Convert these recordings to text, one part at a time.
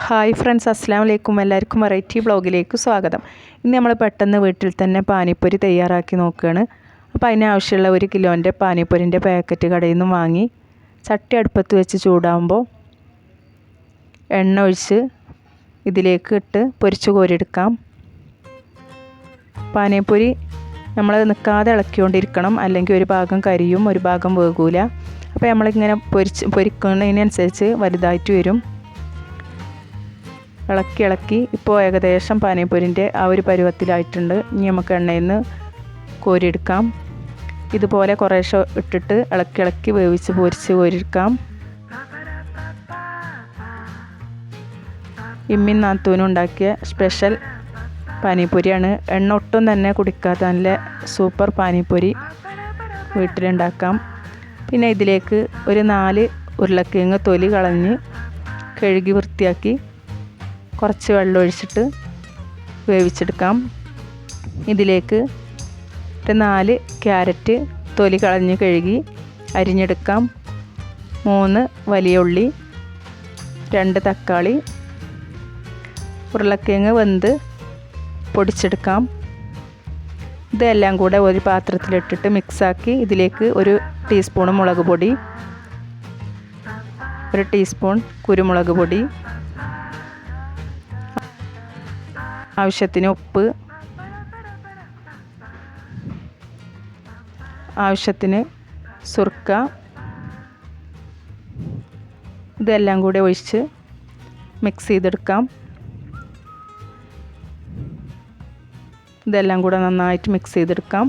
Hi friends അസ്സാം വലൈക്കും എല്ലാവർക്കും വെറൈറ്റി ബ്ലോഗിലേക്ക് സ്വാഗതം. ഇന്ന് നമ്മൾ പെട്ടെന്ന് വീട്ടിൽ തന്നെ പാനിപ്പൊരി തയ്യാറാക്കി നോക്കുകയാണ്. അപ്പോൾ അതിനാവശ്യമുള്ള ഒരു കിലോന്റെ പാനിപ്പൊരിന്റെ പാക്കറ്റ് കടയിൽ നിന്ന് വാങ്ങി ചട്ടി അടുപ്പത്ത് വെച്ച് ചൂടാകുമ്പോൾ എണ്ണ ഒഴിച്ച് ഇതിലേക്ക് ഇട്ട് പൊരിച്ച് കോരിയെടുക്കാം. പാനിപ്പൊരി നമ്മൾ നിൽക്കാതെ ഇളക്കിക്കൊണ്ടിരിക്കണം. അല്ലെങ്കിൽ ഒരു ഭാഗം കരിയും ഒരു ഭാഗം വേകൂല അപ്പോൾ നമ്മളിങ്ങനെ പൊരിച്ച് പൊരിക്കുന്നതിനനുസരിച്ച് വലുതായിട്ട് വരും. ഇളക്കി ഇളക്കി ഇപ്പോൾ ഏകദേശം പാനിപ്പൂരിന്റെ ആ ഒരു പരുവത്തിലായിട്ടുണ്ട്. ഇനി നമുക്ക് എണ്ണയിൽ നിന്ന് കോരിയെടുക്കാം. ഇതുപോലെ കുറേശ്ശെ ഇട്ടിട്ട് ഇളക്കി ഇളക്കി വേവിച്ച് പൊരിച്ച് കോരിയെടുക്കാം. ഇമ്മിൻ നാത്തൂനും ഉണ്ടാക്കിയ സ്പെഷ്യൽ പാനിപ്പൂരിയാണ് എണ്ണ ഒട്ടും തന്നെ കുടിക്കാത്ത നല്ല സൂപ്പർ പാനിപ്പൂരി വീട്ടിലുണ്ടാക്കാം. പിന്നെ ഇതിലേക്ക് ഒരു നാല് ഉരുളക്കിഴങ്ങ് തൊലി കളഞ്ഞ് കഴുകി വൃത്തിയാക്കി കുറച്ച് വെള്ളം ഒഴിച്ചിട്ട് വേവിച്ചെടുക്കാം. ഇതിലേക്ക് ഒരു നാല് ക്യാരറ്റ് തൊലി കളഞ്ഞ് കഴുകി അരിഞ്ഞെടുക്കാം. മൂന്ന് വലിയ ഉള്ളി രണ്ട് തക്കാളി ഉരുളക്കിഴങ്ങ് വെന്ത് പൊടിച്ചെടുക്കാം. ഇതെല്ലാം കൂടെ ഒരു പാത്രത്തിലിട്ടിട്ട് മിക്സാക്കി ഇതിലേക്ക് ഒരു ടീസ്പൂൺ മുളക് പൊടി ഒരു ടീസ്പൂൺ കുരുമുളക് പൊടി ആവശ്യത്തിന് ഉപ്പ്. ആവശ്യത്തിന് സുർക്ക. ഇതെല്ലാം കൂടെ ഒഴിച്ച് മിക്സ് ചെയ്തെടുക്കാം. ഇതെല്ലാം കൂടെ നന്നായിട്ട് മിക്സ് ചെയ്തെടുക്കാം.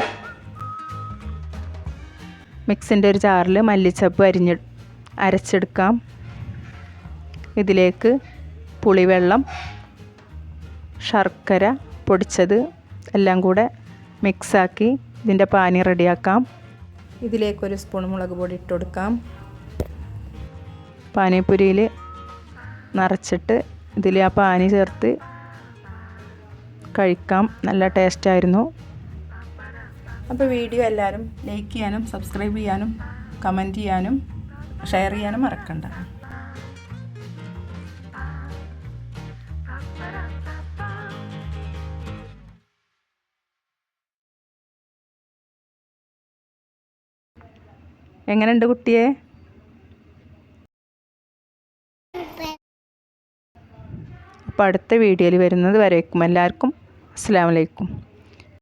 മിക്സിന്റെ ഒരു ചാറിൽ മല്ലിച്ചപ്പ് അരിഞ്ഞ് അരച്ചെടുക്കാം. ഇതിലേക്ക് പുളിവെള്ളം ശർക്കര പൊടിച്ചത് എല്ലാം കൂടെ മിക്സാക്കി ഇതിന്റെ പാനി റെഡിയാക്കാം. ഇതിലേക്കൊരു സ്പൂൺ മുളക് പൊടി ഇട്ട് കൊടുക്കാം. പാനിപ്പുരിയിൽ നിറച്ചിട്ട് ഇതിൽ ആ പാനി ചേർത്ത് കഴിക്കാം. നല്ല ടേസ്റ്റായിരുന്നു അപ്പോൾ വീഡിയോ എല്ലാവരും ലൈക്ക് ചെയ്യാനും സബ്സ്ക്രൈബ് ചെയ്യാനും കമന്റ് ചെയ്യാനും ഷെയർ ചെയ്യാനും മറക്കണ്ട. എങ്ങനെയുണ്ട് കുട്ടിയെ? അപ്പോൾ അടുത്ത വീഡിയോയിൽ വരുന്നത് വരേക്കും എല്ലാവർക്കും. അസ്സാം വലൈക്കും